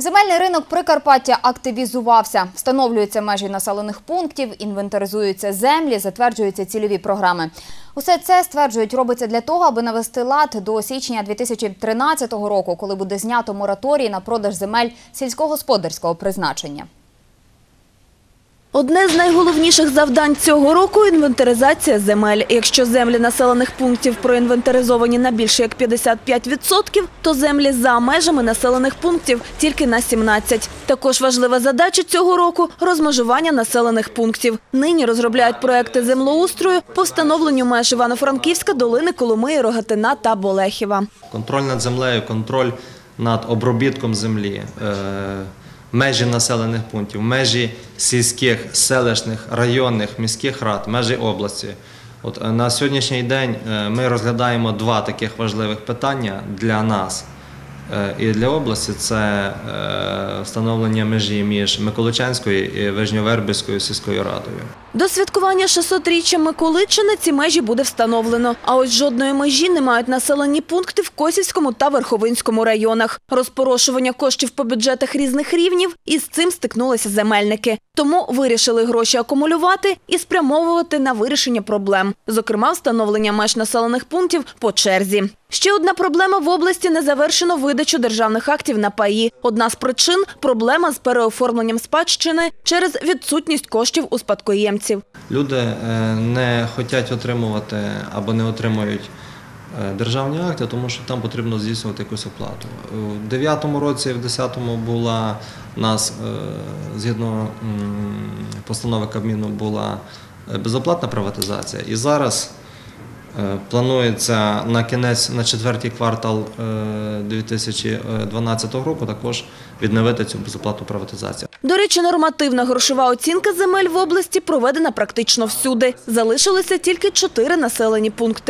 Земельний ринок Прикарпаття активізувався. Встановлюються межі населених пунктів, інвентаризуються землі, затверджуються цільові програми. Усе це, стверджують, робиться для того, аби навести лад до січня 2013 року, коли буде знято мораторій на продаж земель сільськогосподарського призначення. Одне з найголовніших завдань цього року – інвентаризація земель. Якщо землі населених пунктів проінвентаризовані на більше як 55%, то землі за межами населених пунктів тільки на 17%. Також важлива задача цього року – розмежування населених пунктів. Нині розробляють проекти землеустрою по встановленню меж Івано-Франківська, Долини, Коломиї, Рогатина та Болехіва. Контроль над землею, контроль над обробітком землі, е, межі населених пунктів, межі сільських, селищних, районних, міських рад, межі області. От е, на сьогоднішній день е, ми розглядаємо два таких важливих питання для нас е, і для області це встановлення межі між Миколичанською і Вижньовербівською сільською радою. До святкування 600-річчя Миколичини ці межі буде встановлено. А ось жодної межі не мають населені пункти в Косівському та Верховинському районах. Розпорошування коштів по бюджетах різних рівнів і з цим стикнулися земельники. Тому вирішили гроші акумулювати і спрямовувати на вирішення проблем, зокрема встановлення меж населених пунктів по черзі. Ще одна проблема в області не завершено видачу державних актів на паї. Одна з причин – проблема з переоформленням спадщини через відсутність коштів у спадкоємців. Люди е, не хочуть отримувати або не отримують е, державні акти, тому що там потрібно здійснювати якусь оплату. У 9-му році, в 10-му була нас е, згідно постанови Кабміну була безоплатна приватизація. І зараз планується на кінець, на четвертий квартал е, 2012 року також відновити цю безоплатну приватизацію. До речі, нормативна грошова оцінка земель в області проведена практично всюди. Залишилися тільки чотири населені пункти.